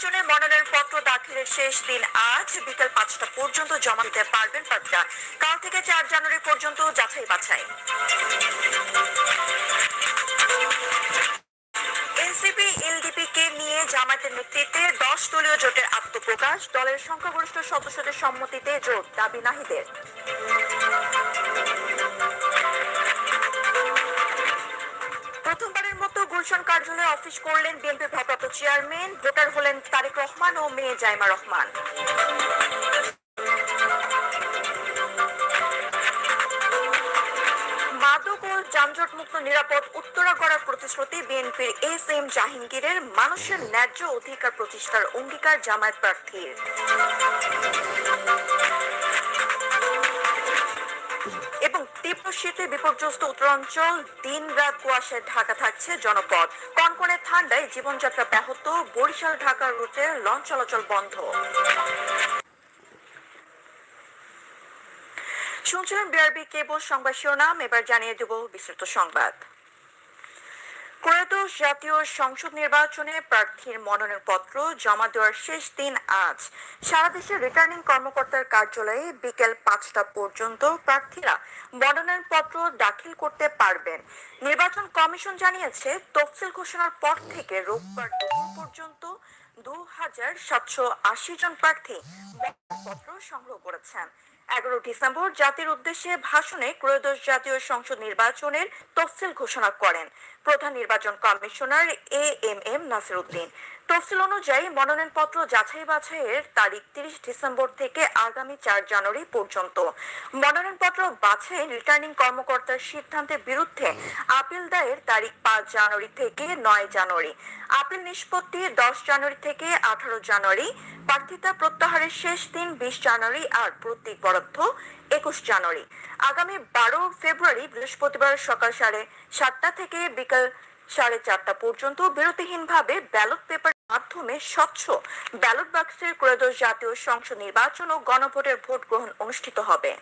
নির্বাচনে মনোনয়নপত্র দাখিলের শেষ দিন আজ বিকেল পাঁচটা পর্যন্ত জমা দিতে পারবেন প্রার্থীরা। কাল থেকে চার জানুয়ারি পর্যন্ত যাচাই বাছাই। এনসিপি এলডিপি কে নিয়ে জামায়াতের নেতৃত্বে দশ দলীয় জোটের আত্মপ্রকাশ। দলের সংখ্যাগরিষ্ঠ সদস্যদের সম্মতিতে জোট দাবি নাহিদের। প্রথমবারের মতো গুলশান কার্যালয়ে অফিস করলেন বিএনপি ভারপ্রাপ্ত চেয়ারম্যান, ভোটার হলেন তারেক রহমান ও মেয়ে জাইমা রহমান। মাদক ও যানজট মুক্ত নিরাপদ উত্তরা করার প্রতিশ্রুতি বিএনপির এস এম জাহাঙ্গীরের মানুষের ন্যায্য অধিকার প্রতিষ্ঠার অঙ্গীকার জামায়াত প্রার্থীর। শীতে বিপর্যস্ত উত্তরাঞ্চল দিন রাত কুয়াশায় ঢাকা থাকছে জনপদ। কনকনে ঠান্ডায় জীবনযাত্রা ব্যাহত, বরিশাল ঢাকা রুটে লঞ্চ চলাচল বন্ধ। শুনছিলেন বিআরবি কেবল সংবাদ শিরোনাম, এবার জানিয়ে দেব বিস্তৃত সংবাদ। ত্রয়োদশ জাতীয় সংসদ নির্বাচনে প্রার্থীর মনোনয়নপত্র জমা দেওয়ার শেষ দিন আজ। সারা দেশে রিটার্নিং কর্মকর্তার কার্যালয়ে বিকেল পাঁচটা পর্যন্ত প্রার্থীরা মনোনয়নপত্র দাখিল করতে পারবেন। নির্বাচন কমিশন জানিয়েছে, তফসিল ঘোষণার পর থেকে রোববার দুপুর পর্যন্ত দু হাজার সাতশো আশি জন প্রার্থী মনোনয়নপত্র সংগ্রহ করেছেন। এগারো ডিসেম্বর জাতির উদ্দেশ্যে ভাষণে ত্রয়োদশ জাতীয় সংসদ নির্বাচনের তফসিল ঘোষণা করেন। প্রধান নির্বাচন commissioner A M M Nasir Uddin তফসিল অনুযায়ী মনোনয়নপত্র যাচাই বাছাইয়ের তারিখ তিরিশ ডিসেম্বর থেকে আগামী চার জানুয়ারি পর্যন্ত। মনোনয়নপত্র বাছাই রিটার্নিং কর্মকর্তার সিদ্ধান্তের বিরুদ্ধে আপিল দায়ের তারিখ পাঁচ জানুয়ারি থেকে নয় জানুয়ারি। আপিল নিষ্পত্তি দশ জানুয়ারি থেকে আঠারো জানুয়ারি। প্রার্থিতা প্রত্যাহারের শেষ দিন বিশ জানুয়ারি আর প্রতীক বরাদ্দ একুশ জানুয়ারি। আগামী বারো ফেব্রুয়ারি বৃহস্পতিবার সকাল সাড়ে সাতটা থেকে বিকাল সাড়ে চারটা পর্যন্ত বিরতিহীনভাবে ব্যালট পেপার মাধ্যমে স্বচ্ছ ব্যালট বাক্সের ক্রয়োদশ জাতীয় সংসদ নির্বাচন ও গণভোটের ভোট গ্রহণ অনুষ্ঠিত হবে।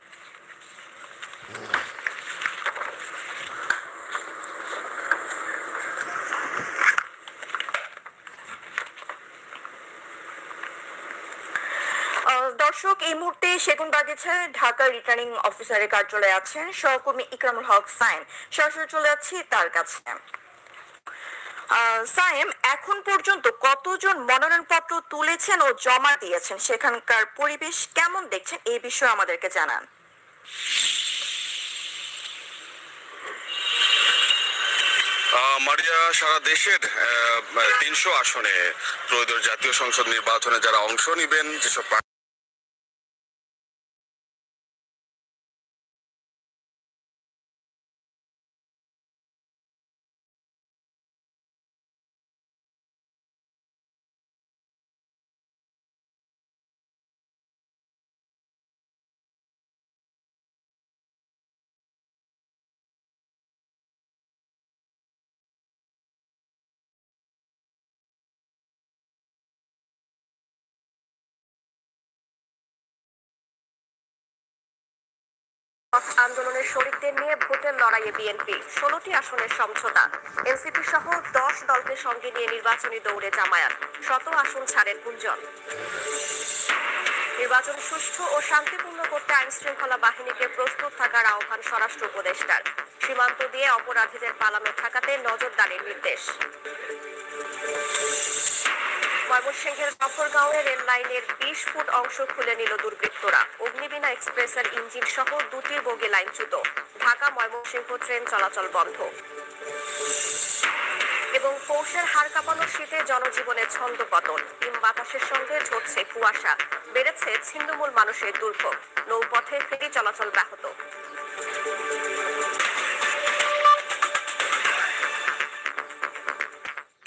দর্শক, এই মুহূর্তে সেগুন বাগিচায় ঢাকা রিটার্নিং অফিসারের কার্যালয়ে আছেন সহকর্মী ইকরামুল হক সাইন সরাসরি চলে যাচ্ছি তার কাছে। সাইম এখন পর্যন্ত কতজন মনোনয়নপত্র তুলেছেন ও জমা দিয়েছেন? সেখানকার পরিবেশ কেমন দেখছেন? এই বিষয়ে আমাদেরকে জানান। মারিয়া, সারা দেশের তিনশো আসনে জাতীয় সংসদ নির্বাচনে যারা অংশ নেবেন, যেসব আন্দোলনের শরিকদের নিয়ে ভোটের লড়াইয়ে বিএনপি, ষোলোটি আসনের সমঝোতা। এনসিপি সহ দশ দলকে সঙ্গে নিয়ে নির্বাচনী দৌড়ে জামায়াত, শত আসন ছাড়ের গুঞ্জন। নির্বাচন সুষ্ঠু ও শান্তিপূর্ণ করতে আইন শৃঙ্খলা বাহিনীকে প্রস্তুত থাকার আহ্বান স্বরাষ্ট্র উপদেষ্টার। সীমান্ত দিয়ে অপরাধীদের পালানো ঠেকাতে নজরদারির নির্দেশ। ময়মনসিংহের জাফরগাঁওয়ে রেল লাইনের বিশ ফুট অংশ খুলে নিল দুর্বৃত্তরা। অগ্নিবীণা এক্সপ্রেসের ইঞ্জিন সহ দুটি বগি লাইনচ্যুত। ঢাকা ময়মনসিংহ ট্রেন চলাচল বন্ধ। এবং পৌষের হাড় কাঁপানো শীতে জনজীবনে ছন্দ পতন। হিম বাতাসের সঙ্গে ঝরছে কুয়াশা। বেড়েছে ছিন্নমূল মানুষের দুর্ভোগ। নৌপথে ফেরি চলাচল ব্যাহত।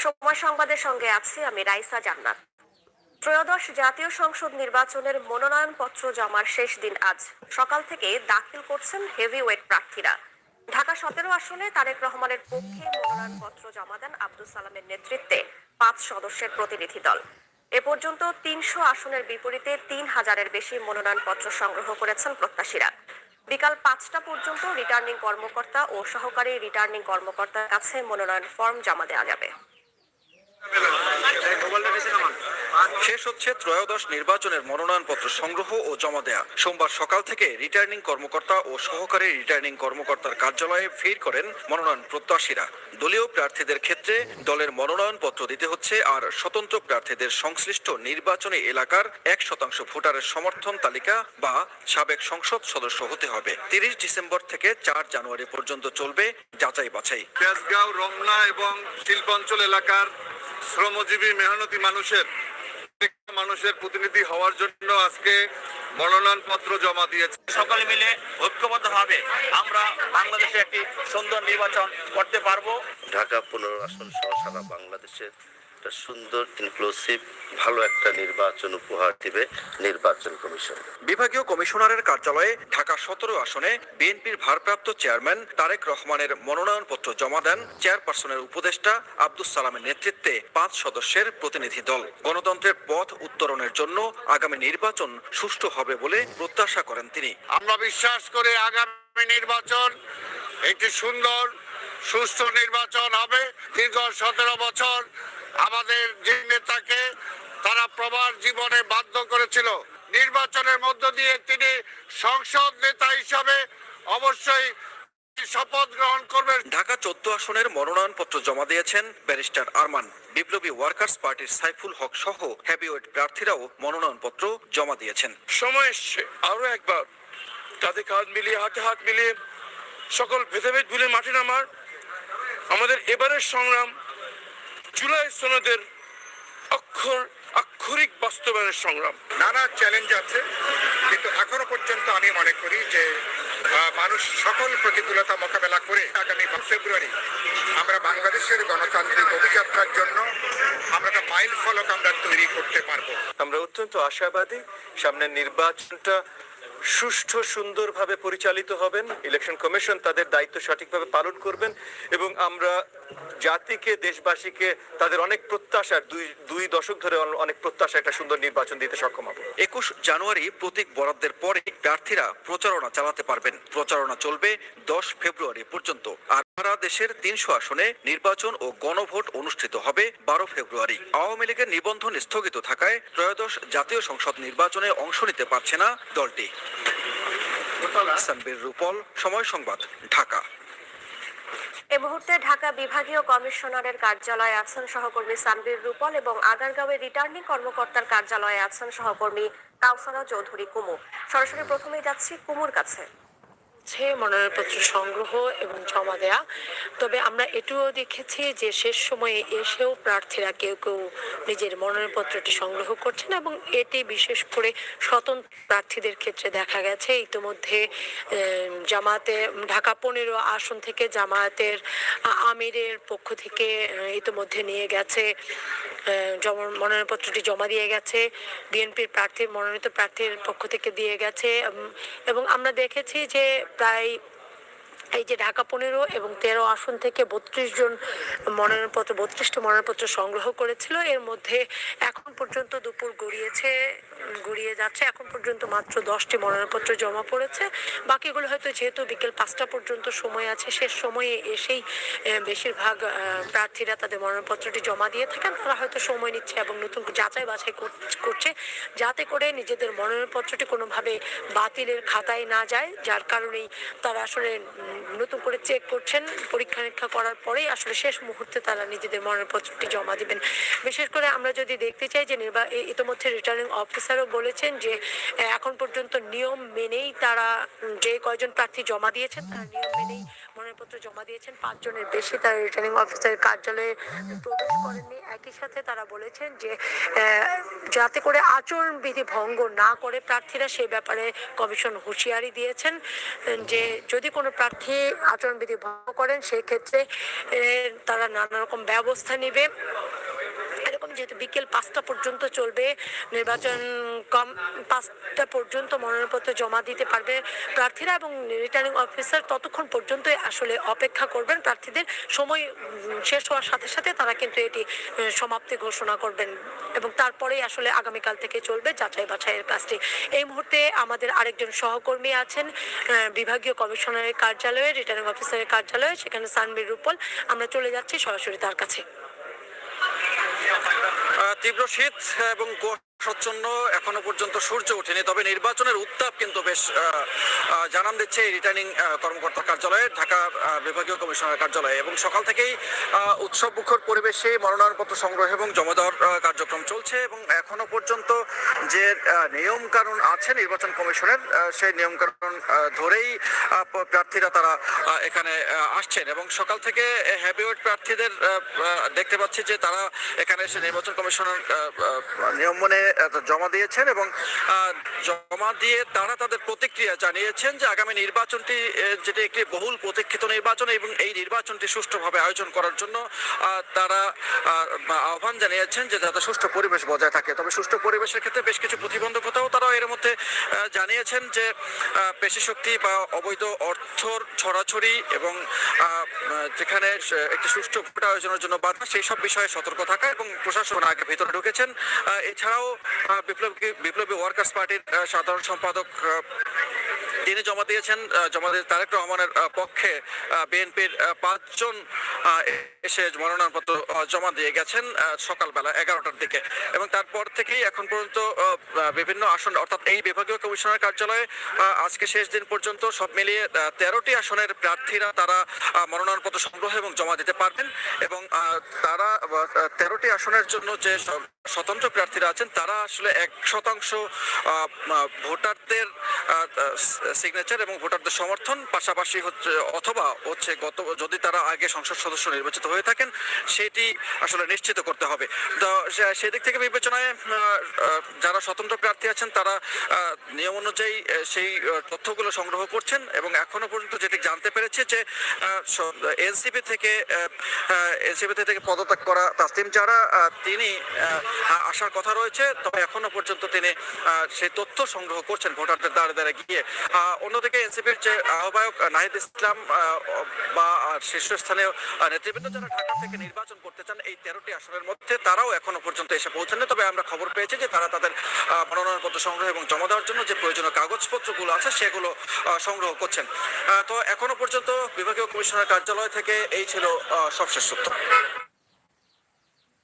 সময় সংবাদের সঙ্গে আছি আমি রাইসা জান্নাত। ত্রয়োদশ জাতীয় সংসদ নির্বাচনের মনোনয়নপত্র জমার শেষ দিন আজ। সকাল থেকে দাখিল করছেন হেভি ওয়েট প্রার্থীরা। ঢাকা সতেরো আসনে তারেক রহমানের পক্ষে মনোনয়নপত্র জমা দেন আব্দুল সালামের নেতৃত্বে পাঁচ সদস্যের প্রতিনিধি দল। এ পর্যন্ত তিনশো আসনের বিপরীতে তিন হাজারের বেশি মনোনয়নপত্র সংগ্রহ করেছেন প্রত্যাশীরা। বিকাল পাঁচটা পর্যন্ত রিটার্নিং কর্মকর্তা ও সহকারী রিটার্নিং কর্মকর্তার কাছে মনোনয়ন ফর্ম জমা দেওয়া যাবে। মোবাইলটা বেশি নামান শেষ হচ্ছে ত্রয়োদশ নির্বাচনের মনোনয়নপত্র সংগ্রহ ও জমা দেয়া। সোমবার সকাল থেকে রিটার্নিং কর্মকর্তা ও সহকারী রিটার্নিং কর্মকর্তার কার্যালয়ে ভিড় করেন মনোনয়ন প্রত্যাশীরা। দলীয় প্রার্থীদের ক্ষেত্রে দলের মনোনয়নপত্র দিতে হচ্ছে আর স্বতন্ত্র প্রার্থীদের সংশ্লিষ্ট নির্বাচনী এলাকার এক শতাংশ ভোটারের সমর্থন তালিকা বা সাবেক সংসদ সদস্য হতে হবে। তিরিশ ডিসেম্বর থেকে চার জানুয়ারি পর্যন্ত চলবে যাচাই বাছাই। রমনা এবং শিল্পাঞ্চল এলাকার শ্রমজীবী মেহনতি মানুষের মানুষের প্রতিনিধি হওয়ার জন্য আজকে মনোনয়নপত্র জমা দিয়েছে। সকলে মিলে ঐক্যবদ্ধ হবে আমরা বাংলাদেশে একটি সুন্দর নির্বাচন করতে পারব। ঢাকা পুনর্বাসন আসন সহ সারা বাংলাদেশের একটা সুন্দর ইনক্লুসিভ ভালো একটা নির্বাচন উপহার দিবে নির্বাচন কমিশন। বিভাগীয় কমিশনারের কার্যালয়ে ঢাকা সতেরো আসনে বিএনপির ভারপ্রাপ্ত চেয়ারম্যান তারেক রহমানের মনোনয়নপত্র জমা দেন চেয়ারপারসনের উপদেষ্টা আব্দুস সালামের নেতৃত্বে পাঁচ সদস্যের প্রতিনিধি দল। গণতন্ত্রের পথ উত্তরণের জন্য আগামী নির্বাচন সুষ্ঠু হবে বলে প্রত্যাশা করেন তিনি। আমরা বিশ্বাস করি আগামী নির্বাচন একটি সুন্দর সুস্থ নির্বাচন হবে। দীর্ঘ সতেরো বছর আমাদের যে নেতাকে তারা প্রবাস জীবনে বাধ্য করেছিল নির্বাচনের মধ্য দিয়ে তিনি সংসদ নেতা হিসাবে অবশ্যই শপথ গ্রহণ করবেন। ঢাকা চোদ্দ আসনের মনোনয়নপত্র জমা দিয়েছেন ব্যারিস্টার আরমান। বিপ্লবী ওয়ার্কার্স পার্টির সাইফুল হক সহ হেভিওয়েট প্রার্থীরাও মনোনয়নপত্র জমা দিয়েছেন। সময় এসছে। আরও একবার কাঁধে কাঁধ মিলিয়ে হাতে হাত মিলিয়ে সকল ভেদাভেদ ভুলে মাঠে নামার আমাদের এবারের সংগ্রাম জুলাই সনদের অক্ষর আক্ষরিক বাস্তবায়নের সংগ্রাম। নানা চ্যালেঞ্জ আছে কিন্তু এখনও পর্যন্ত আমি মনে করি যে আহ, মানুষ সকল প্রতিকূলতা মোকাবেলা করে আগামী ফেব্রুয়ারি আমরা বাংলাদেশের গণতান্ত্রিক অভিযাত্রার জন্য আমরা একটা মাইল ফলক আমরা তৈরি করতে পারব। আমরা অত্যন্ত আশাবাদী সামনের নির্বাচনটা সুষ্ঠু, সুন্দরভাবে পরিচালিত হবেন। ইলেকশন কমিশন তাদের দায়িত্ব সঠিকভাবে পালন করবেন এবং আমরা জাতিকে, দেশবাসীকে তাদের অনেক প্রত্যাশা দুই দুই দশক ধরে অনেক প্রত্যাশা একটা সুন্দর নির্বাচন দিতে সক্ষম হব। একুশ জানুয়ারি প্রতীক বরাদ্দের পরে প্রার্থীরা প্রচারণা চালাতে পারবেন। প্রচারণা চলবে দশ ফেব্রুয়ারি পর্যন্ত। আর সারা দেশের তিনশো আসনে নির্বাচন ও গণভোট অনুষ্ঠিত হবে বারো ফেব্রুয়ারি। আওয়ামী লীগের নিবন্ধন স্থগিত থাকায় ত্রয়োদশ জাতীয় সংসদ নির্বাচনে অংশ নিতে পারছে না দলটি। সানবীর রূপল, সময় সংবাদ, ঢাকা। এ মুহূর্তে ঢাকা বিভাগীয় কমিশনারের কার্যালয়ে আছেন সহকর্মী সানবীর রূপল এবং আগারগাঁওয়ের রিটার্নিং কর্মকর্তার কার্যালয়ে আছেন সহকর্মী কাউসারা চৌধুরী কুমু। সরাসরি প্রথমেই যাচ্ছি কুমুর কাছে। হচ্ছে মনোনয়নপত্র সংগ্রহ এবং জমা দেয়া। তবে আমরা এটিও দেখেছি যে শেষ সময়ে এসেও প্রার্থীরা কেউ কেউ নিজের মনোনয়নপত্রটি সংগ্রহ করছেন এবং এটি বিশেষ করে স্বতন্ত্র প্রার্থীদের ক্ষেত্রে দেখা গেছে। ইতিমধ্যে জামাতে ঢাকা পনেরো আসন থেকে জামায়াতের আমিরের পক্ষ থেকে ইতিমধ্যে নিয়ে গেছে মনোনয়নপত্রটি জমা দিয়ে গেছে। বিএনপির প্রার্থীর মনোনীত প্রার্থীর পক্ষ থেকে দিয়ে গেছে এবং আমরা দেখেছি যে প্রায় এই যে ঢাকা পনেরো এবং তেরো আসন থেকে বত্রিশ জন মনোনয়নপত্র, বত্রিশটা মনোনয়নপত্র সংগ্রহ করেছিল। এর মধ্যে এখন পর্যন্ত দুপুর গড়িয়েছে, গড়িয়ে যাচ্ছে। এখন পর্যন্ত মাত্র দশটি মনোনয়নপত্র জমা পড়েছে। বাকিগুলো হয়তো যেহেতু বিকেল পাঁচটা পর্যন্ত সময় আছে শেষ সময়ে এসেই বেশিরভাগ প্রার্থীরা তাদের মনোনয়নপত্রটি জমা দিয়ে থাকেন। তারা হয়তো সময় নিচ্ছে এবং নতুন যাচাই বাছাই কর- করছে। যাতে করে নিজেদের মনোনয়নপত্রটি কোনোভাবে বাতিলের খাতায় না যায়, যার কারণেই তারা আসলে নতুন করে চেক করছেন, পরীক্ষা নিরীক্ষা করার পরেই আসলে শেষ মুহূর্তে তারা নিজেদের মনোনয়নপত্রটি জমা দিবেন। বিশেষ করে আমরা যদি দেখতে চাই যে নির্বা ইতিমধ্যে রিটার্নিং অফিসারও বলেছেন যে এখন পর্যন্ত নিয়ম মেনেই তারা যে কয়জন প্রার্থী জমা দিয়েছেন, তারা নিয়ম মেনেই মনোনয়নপত্র জমা দিয়েছেন পাঁচজনের বেশি। তারা রিটার্নিং অফিসারের কার্যালয়ে প্রবেশ করেননি। একই সাথে তারা বলেছেন যে যাতে করে আচরণবিধি ভঙ্গ না করে প্রার্থীরা সেই ব্যাপারে কমিশন হুঁশিয়ারি দিয়েছেন, যে যদি কোনো প্রার্থী আচরণবিধি ভঙ্গ করেন, সেক্ষেত্রে তারা নানা রকম ব্যবস্থা নেবে। যেহেতু বিকেল পাঁচটা পর্যন্ত চলবে, নির্বাচন কম পাঁচটা পর্যন্ত মনোনয়নপত্র জমা দিতে পারবে প্রার্থীরা এবং রিটার্নিং অফিসার ততক্ষণ পর্যন্তই আসলে অপেক্ষা করবেন প্রার্থীদের। সময় শেষ হওয়ার সাথে সাথে তারা কিন্তু এটি সমাপ্তি ঘোষণা করবেন এবং তারপরেই আসলে আগামীকাল থেকে চলবে যাচাই বাছাইয়ের কাজটি। এই মুহূর্তে আমাদের আরেকজন সহকর্মী আছেন বিভাগীয় কমিশনারের কার্যালয়ে রিটার্নিং অফিসারের কার্যালয়ে, সেখানে সানবীর রূপল। আমরা চলে যাচ্ছি সরাসরি তার কাছে। তীব্র শীত এবং কুয়াশাচ্ছন্ন এখনও পর্যন্ত সূর্য ওঠেনি। তবে নির্বাচনের উত্তাপ কিন্তু বেশ জানান দিচ্ছে রিটার্নিং কর্মকর্তা কার্যালয়ে, ঢাকা বিভাগীয় কমিশনার কার্যালয়ে। এবং সকাল থেকেই উৎসব মুখর পরিবেশে মনোনয়নপত্র সংগ্রহ এবং জমা দেওয়ার কার্যক্রম চলছে এবং এখনও পর্যন্ত যে নিয়ম কানুন আছে নির্বাচন কমিশনের সেই নিয়ম কানুন ধরেই প্রার্থীরা তারা এখানে আসছেন। এবং সকাল থেকে হ্যাভিওয়েট প্রার্থীদের দেখতে পাচ্ছি যে তারা এখানে এসে নির্বাচন কমিশনের নিয়ম মনে জমা দিয়েছেন এবং জমা দিয়ে তারা তাদের প্রতিক্রিয়া জানিয়েছেন যে আগামী নির্বাচনটি যেটি একটি বহুল প্রতীক্ষিত নির্বাচন এবং এই নির্বাচনটি সুষ্ঠুভাবে আয়োজন করার জন্য তারা আহ, আহ্বান জানিয়েছেন যে যাতে সুষ্ঠু পরিবেশ বজায় থাকে। তবে সুষ্ঠু পরিবেশের ক্ষেত্রে বেশ কিছু প্রতিবন্ধকতাও তারা এর মধ্যে জানিয়েছেন যে আহ, পেশি শক্তি বা অবৈধ অর্থর ছড়াছড়ি এবং যেখানে একটি সুষ্ঠু ভোট আয়োজনের জন্য বাধা সেই সব বিষয়ে সতর্ক থাকা এবং প্রশাসন আগে ভেতরে ঢুকেছেন। এছাড়াও আহ, বিপ্লবী বিপ্লবী ওয়ার্কার্স পার্টির সাধারণ সম্পাদক তিনি জমা দিয়েছেন জমা দিয়ে তারেক রহমানের পক্ষে বিএনপির পাঁচজন এসে মনোনয়নপত্র জমা দিয়ে গেছেন সকালবেলা এগারোটার দিকে। এবং তারপর থেকেই এখন পর্যন্ত বিভিন্ন আসন, অর্থাৎ এই বিভাগীয় কমিশনার কার্যালয়ে আজকে শেষ দিন পর্যন্ত সব মিলিয়ে তেরোটি আসনের প্রার্থীরা তারা মনোনয়নপত্র সংগ্রহ এবং জমা দিতে পারবেন। এবং তারা তেরোটি আসনের জন্য যে স্বতন্ত্র প্রার্থীরা আছেন, তারা আসলে এক শতাংশ ভোটারদের সিগনেচার এবং ভোটারদের সমর্থন, পাশাপাশি হচ্ছে, অথবা হচ্ছে গত, যদি তারা আগে সংসদ সদস্য নির্বাচিত হয়ে থাকেন, সেটি আসলে নিশ্চিত করতে হবে। তো সেদিক থেকে বিবেচনায় যারা স্বতন্ত্র প্রার্থী আছেন, তারা নিয়ম অনুযায়ী সেই তথ্যগুলো সংগ্রহ করছেন এবং এখনও পর্যন্ত যেটি জানতে পেরেছে যে এনসিপি থেকে এনসিপি থেকে পদত্যাগ করা তাসলিম যারা তিনি আসার কথা রয়েছে, তবে এখনও পর্যন্ত তিনি সেই তথ্য সংগ্রহ করছেন ভোটারদের দ্বারা দ্বারা গিয়ে। অন্যদিকে এনসিপির যে আহ্বায়ক নাহিদ ইসলাম বা শীর্ষস্থানীয় নেতৃবৃন্দ যারা ঢাকা থেকে নির্বাচন করতে চান এই তেরোটি আসনের মধ্যে, তারাও এখনও পর্যন্ত এসে পৌঁছাননি। তবে আমরা খবর পেয়েছি যে তারা তাদের মনোনয়নপত্র সংগ্রহ এবং জমা দেওয়ার জন্য যে প্রয়োজনীয় কাগজপত্রগুলো আছে, সেগুলো সংগ্রহ করছেন। তো এখনও পর্যন্ত বিভাগীয় কমিশনার কার্যালয় থেকে এই ছিল সবশেষ তথ্য।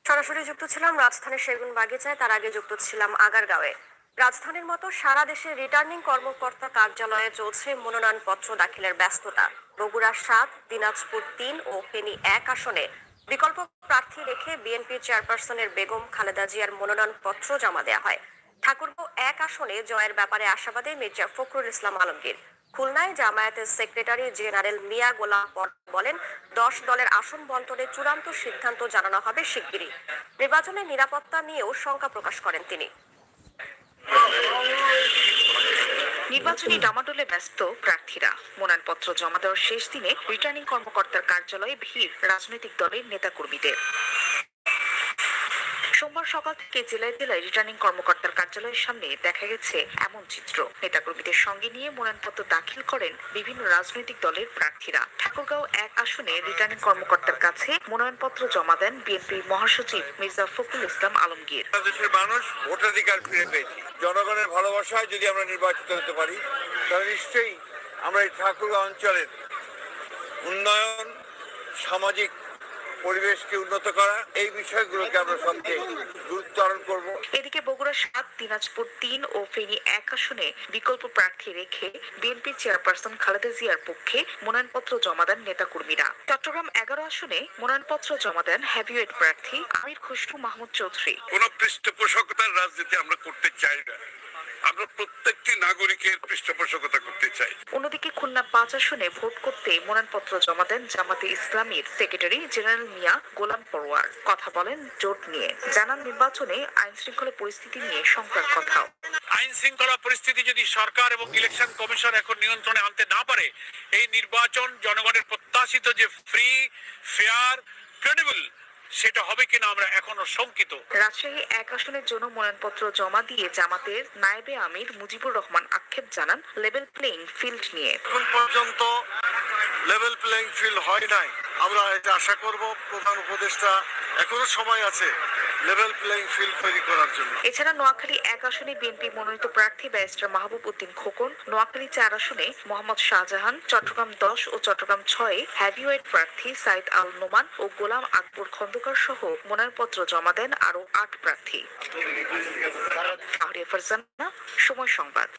সরাসরি যুক্ত ছিলাম রাজধানীর সেগুন বাগিচায় তার আগে যুক্ত ছিলাম আগারগাঁওয়ে। রাজধানীর মতো সারা দেশে রিটার্নিং কর্মকর্তা কার্যালয়ে চলছে মনোনয়নপত্র দাখিলের ব্যস্ততা। বগুড়া সাত, দিনাজপুর তিন ও ফেনী এক আসনে বিকল্প প্রার্থী রেখে বিএনপি চেয়ারপারসনের বেগম খালেদা জিয়ার মনোনয়নপত্র জমা দেওয়া হয়। ঠাকুরগাঁও এক আসনে জয়ের ব্যাপারে আশাবাদী মির্জা ফখরুল ইসলাম আলমগীর। খুলনায় জামায়াতের সেক্রেটারি জেনারেল মিয়া গোলাম বলেন, দশ দলের আসন বন্টনের চূড়ান্ত সিদ্ধান্ত জানানো হবে শিগগিরই। নির্বাচনের নিরাপত্তা নিয়েও শঙ্কা প্রকাশ করেন তিনি। নির্বাচনী ডামাডোলে ব্যস্ত প্রার্থীরা। মনোনয়নপত্র জমা দেওয়ার শেষ দিনে রিটার্নিং কর্মকর্তার কার্যালয়ে ভিড় রাজনৈতিক দলের নেতাকর্মীদের। সোমবার সকাল থেকে জেলায় জেলায় রিটার্নিং কর্মকর্তার কার্যালয়ের সামনে দেখা গেছে এমন চিত্র। নেতাকর্মীদের সঙ্গে নিয়ে মনোনয়নপত্র দাখিল করেন বিভিন্ন রাজনৈতিক দলের প্রার্থীরা। ঠাকুরগাঁও এক আসনে রিটার্নিং কর্মকর্তার কাছে মনোনয়নপত্র জমা দেন বিএনপির মহাসচিব মির্জা ফখরুল ইসলাম আলমগীর। বাংলাদেশের মানুষ ভোটাধিকার ফিরে পেয়েছি। জনগণের ভালোবাসায় যদি আমরা নির্বাচিত হতে পারি, তাহলে নিশ্চয়ই আমরা এই ঠাকুরগাঁও অঞ্চলের উন্নয়ন, সামাজিক পরিবেশকে উন্নত করা এই বিষয়গুলোকে আমরা সবচেয়ে গুরুত্ব আরোপ করব। এদিকে বগুড়া সাত দিনাজপুর তিন ও ফেনী এক আসনে বিকল্প প্রার্থী রেখে বিএনপি চেয়ারপারসন খালেদা জিয়ার পক্ষে মনোনয়নপত্র জমা দেন নেতাকর্মীরা। চট্টগ্রাম এগারো আসনে মনোনয়নপত্র জমা দেন হ্যাভিওয়েট প্রার্থী আমির খুশরু মাহমুদ চৌধুরী। কোন পৃষ্ঠপোষকতার রাজনীতি আমরা করতে চাই না। আমরা প্রত্যেকটি নাগরিকের পৃষ্ঠপোষকতা করতে চাই। অন্যদিকে খুলনা পাঁচ আসনে ভোট করতে মনোনয়নপত্র জমা দেন জামাতে ইসলামীর সেক্রেটারি জেনারেল মিয়া গোলাম পরোয়ার। কথা বলেন জোট নিয়ে। জানান নির্বাচনে আইন শৃঙ্খলা পরিস্থিতি নিয়ে শঙ্কার কথাও। আইন শৃঙ্খলা পরিস্থিতি যদি সরকার এবং ইলেকশন কমিশন এখন নিয়ন্ত্রণে আনতে না পারে এই নির্বাচন জনগণের প্রত্যাশিত যে ফ্রি ফেয়ার ক্রেডিবল সেটা হবে কিনা আমরা এখনও শঙ্কিত। রাজশাহী এক আসনের জন্য মনোনয়নপত্র জমা দিয়ে জামাতের নায়েবে আমির মুজিবুর রহমান আক্ষেপ জানান লেভেল প্লেইং ফিল্ড নিয়ে। এখন পর্যন্ত লেভেল প্লেইং ফিল্ড হয় নাই। আমরা এটা আশা করব প্রধান উপদেষ্টা এখনও সময় আছে। লেভেল প্লেইং ফিল্ড তৈরি করার জন্য। এছাড়া নোয়াখালী এক আসনে বিএনপি মনোনীত প্রার্থী ব্যারিস্টার মাহবুব উদ্দিন খোকন নোয়াখালী চার আসনে মোহাম্মদ শাহজাহান চট্টগ্রাম দশ ও চট্টগ্রাম ছয়ে হ্যাভিওয়েট প্রার্থী সাইদ আল নোমান ও গোলাম আকবর খন্দকার সহ মনোনয়নপত্র জমা দেন আরও আট প্রার্থী। সময় সংবাদ।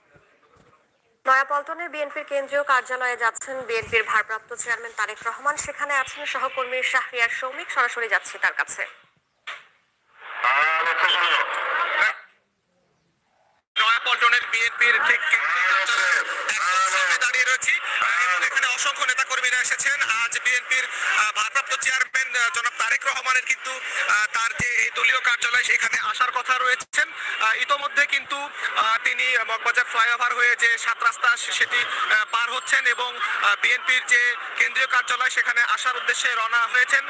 নয়াপল্টনের বিএনপির কেন্দ্রীয় কার্যালয়ে যাচ্ছেন বিএনপির ভারপ্রাপ্ত চেয়ারম্যান তারেক রহমান। সেখানে আছেন সহকর্মী শাহরিয়ার সৌমিক। সরাসরি যাচ্ছি তার কাছে। নয়াপল্টনের বিএনপির ঠিক দাঁড়িয়ে রয়েছি। এবং এখানে অসংখ্য নেতাকর্মীরা এসেছেন। আজ বিএনপির ভারপ্রাপ্ত চেয়ারম্যান জনাব তারেক রহমানের কিন্তু তার যে এই দলীয় কার্যালয়, সেখানে আসার কথা রয়েছেন। ইতোমধ্যে কিন্তু তিনি মগবাজার ফ্লাইওভার হয়ে যে সাত রাস্তা সেটি পার হচ্ছেন এবং বিএনপির যে কেন্দ্রীয় কার্যালয়, সেখানে আসার উদ্দেশ্যে রওনা হয়েছেন।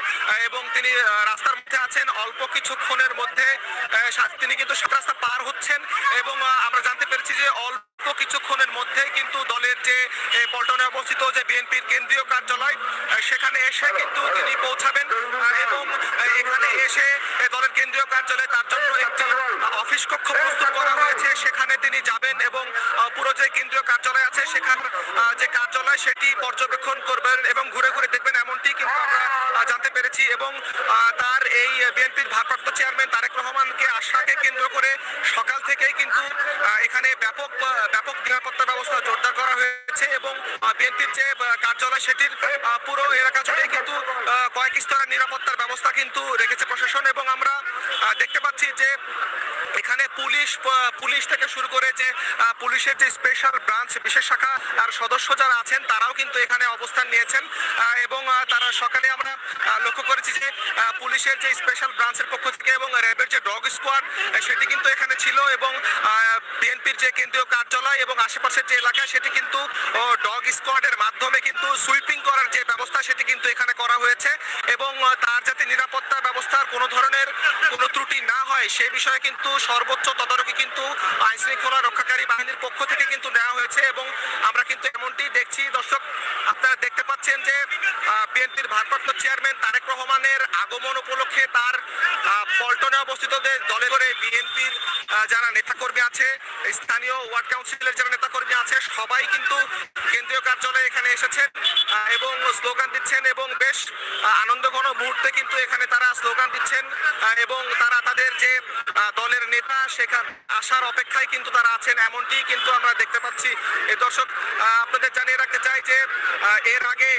এবং তিনি রাস্তার মধ্যে আছেন। অল্প কিছুক্ষণের মধ্যে তিনি কিন্তু সাত রাস্তা পার হচ্ছেন এবং আমরা জানতে পেরেছি যে অল্প কিছুক্ষণের মধ্যেই কিন্তু দলের যে পল্টনে অবস্থিত যে বিএনপির কেন্দ্রীয় কার্যালয় সেখানে এসে কিন্তু তিনি পৌঁছাবেন এবং এখানে এসে দলের কেন্দ্রীয় কার্যালয়ে তার জন্য একটি অফিস কক্ষ প্রস্তুত করা হয়েছে। সেখানে তিনি যাবেন এবং পুরো যে কেন্দ্রীয় কার্যালয় আছে, সেখানে যে কার্যালয়, সেটি পর্যবেক্ষণ করবেন এবং ঘুরে ঘুরে দেখবেন এমনটি কিন্তু আমরা জানতে পেরেছি এবং তার এই বিএনপির ভারপ্রাপ্ত চেয়ারম্যান তারেক রহমানকে আশাকে কেন্দ্র করে সকাল থেকেই কিন্তু এখানে ব্যাপক ব্যাপক নিরাপত্তা ব্যবস্থা জোরদার করা হয়েছে এবং বিএনপির যে কার্যালয় সেটির পুরো এলাকা জুড়ে কিন্তু কয়েক স্তরের নিরাপত্তার ব্যবস্থা কিন্তু রেখেছে প্রশাসন এবং আমরা দেখতে পাচ্ছি যে এখানে পুলিশ পুলিশ থেকে শুরু করে যে পুলিশের যে স্পেশাল ব্রাঞ্চ বিশেষ শাখা, আর সদস্য যারা আছেন, তারাও কিন্তু এখানে অবস্থান নিয়েছেন। এবং তারা সকালে আমরা লক্ষ্য করেছি যে পুলিশের যে স্পেশাল ব্রাঞ্চের পক্ষ থেকে এবং র্যাবের যে ডগ স্কোয়াড সেটি কিন্তু এখানে ছিল এবং বিএনপির যে কেন্দ্রীয় কার্যালয় এবং আশেপাশের যে এলাকা, সেটি কিন্তু ডগ স্কোয়াডের মাধ্যমে কিন্তু সুইপিং করার যে ব্যবস্থা, সেটি কিন্তু এখানে করা হয়েছে। এবং তার যাতে নিরাপত্তা ব্যবস্থার কোনো ধরনের কোনো ত্রুটি না হয়, সে বিষয়ে কিন্তু সর্বোচ্চ তদারকি কিন্তু আইন শৃঙ্খলা রক্ষাকারী বাহিনীর পক্ষ থেকে কিন্তু নেওয়া হয়েছে এবং আমরা কিন্তু এমনটি দেখছি। দর্শক, আপনারা দেখতে পাচ্ছেন যে বিএনপির ভারপ্রাপ্ত চেয়ারম্যান তারেক রহমানের আগমন উপলক্ষে তার পল্টনে অবস্থিত যে দলে করে বিএনপির যারা নেতাকর্মী আছে, স্থানীয় ওয়ার্ড কাউন্সিলের যারা নেতাকর্মী আছে, সবাই কিন্তু কেন্দ্রীয় কার্যালয়ে এখানে এসেছেন এবং স্লোগান দিচ্ছেন এবং বেশ আনন্দঘন মুহূর্তে কিন্তু এখানে তারা স্লোগান দিচ্ছেন এবং তারা তাদের যে দলের নেতা সেখান আসার অপেক্ষায় কিন্তু তারা আছেন এমনটি কিন্তু আমরা দেখতে পাচ্ছি। এ দর্শক আপনাদের জানিয়ে রাখতে চাই যে এর আগে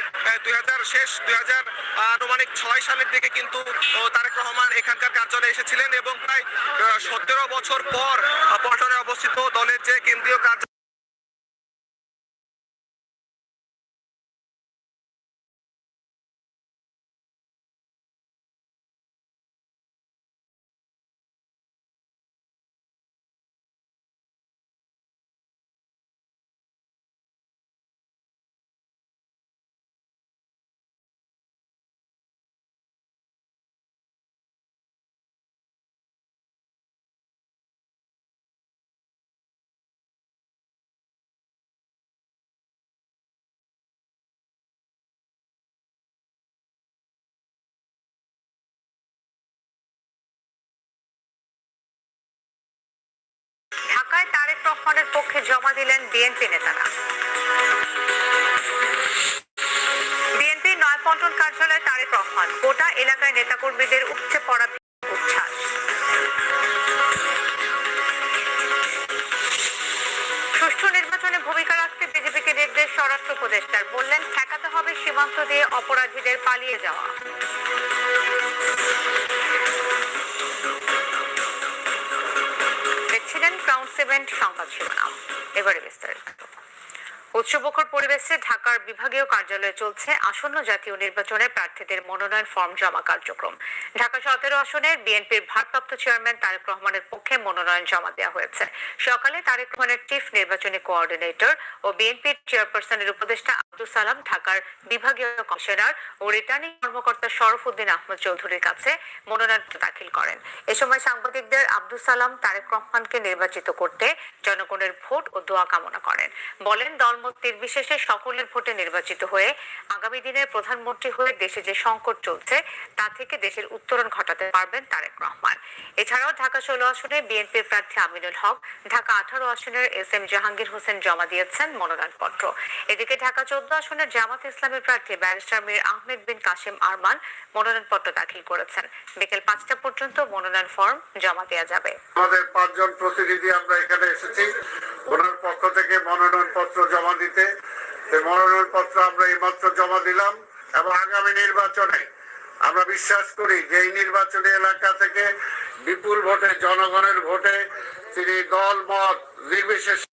দুই হাজার শেষ, দুই হাজার আনুমানিক ছয় সালের দিকে কিন্তু তারেক রহমান এখানকার কার্যালয়ে এসেছিলেন এবং প্রায় সতেরো বছর পর পল্টনে অবস্থিত দলের যে কেন্দ্রীয় কার্যালয় ঢাকায় তারেক রহমানের পক্ষে জমা দিলেন বিএনপি নেতারা। বিএনপির নয়পল্টন কার্যালয়ে তারেক রহমান, গোটা এলাকায় নেতাকর্মীদের উপচে পড়া উচ্ছ্বাস। সুষ্ঠু নির্বাচনে ভূমিকা রাখতে বিজেপিকে নির্দেশ স্বরাষ্ট্র উপদেষ্টার, বললেন, ঠেকাতে হবে সীমান্ত দিয়ে অপরাধীদের পালিয়ে যাওয়া। দেখছিলেন সেভেন্ট সংবাদ শিরোনাম। এবারে বিস্তারিত। উৎসবমুখর পরিবেশে ঢাকার বিভাগীয় কার্যালয়ে চলছে আসন্ন জাতীয় নির্বাচনে প্রার্থীদের মনোনয়ন ফর্ম জমা কার্যক্রম। ঢাকা সতেরো আসনের বিএনপির ভারপ্রাপ্ত চেয়ারম্যান তারেক রহমানের পক্ষে মনোনয়ন জমা দেওয়া হয়েছে। সকালে তারেক রহমানের চিফ নির্বাচনী কোঅর্ডিনেটর ও বিএনপির চেয়ারপারসনের উপদেষ্টা আব্দুল সালাম ঢাকার বিভাগীয় কমিশনার ও রিটার্নিং কর্মকর্তা শরফ উদ্দিন আহমদ চৌধুরীর কাছে মনোনয়ন দাখিল করেন। এ সময় সাংবাদিকদের আব্দুল সালাম তারেক রহমানকে নির্বাচিত করতে জনগণের ভোট ও দোয়া কামনা করেন। বলেন দল দলমত নির্বিশেষে সকলের ভোটে নির্বাচিত হয়ে আগামী দিনের প্রধানমন্ত্রী হয়ে দেশে যে সংকট চলছে, তা থেকে দেশের উত্তরণ ঘটাতে পারবেন তারেক রহমান। এছাড়াও ঢাকা ষোলো আসনে বিএনপির প্রার্থী আমিনুল হক, ঢাকা আঠারো আসনের এস এম জাহাঙ্গীর হোসেন জমা দিয়েছেন মনোনয়নপত্র। এদিকে ঢাকা চোদ্দ আসনের জামাত ইসলামের প্রার্থী ব্যারিস্টার মীর আহমেদ বিন কাশেম আরমান মনোনয়নপত্র দাখিল করেছেন। বিকেল পাঁচটা পর্যন্ত মনোনয়ন ফর্ম জমা দেওয়া যাবে। আমাদের পাঁচজন প্রতিনিধি আমরা এখানে এসেছি। ওনার পক্ষ থেকে মনোনয়ন পত্র জমা দিতে। সেই মনোনয়ন পত্র আমরা এইমাত্র জমা দিলাম এবং আগামী নির্বাচনে আমরা বিশ্বাস করি যে এই নির্বাচনী এলাকা থেকে বিপুল ভোটে, জনগণের ভোটে তিনি দল মত নির্বিশেষে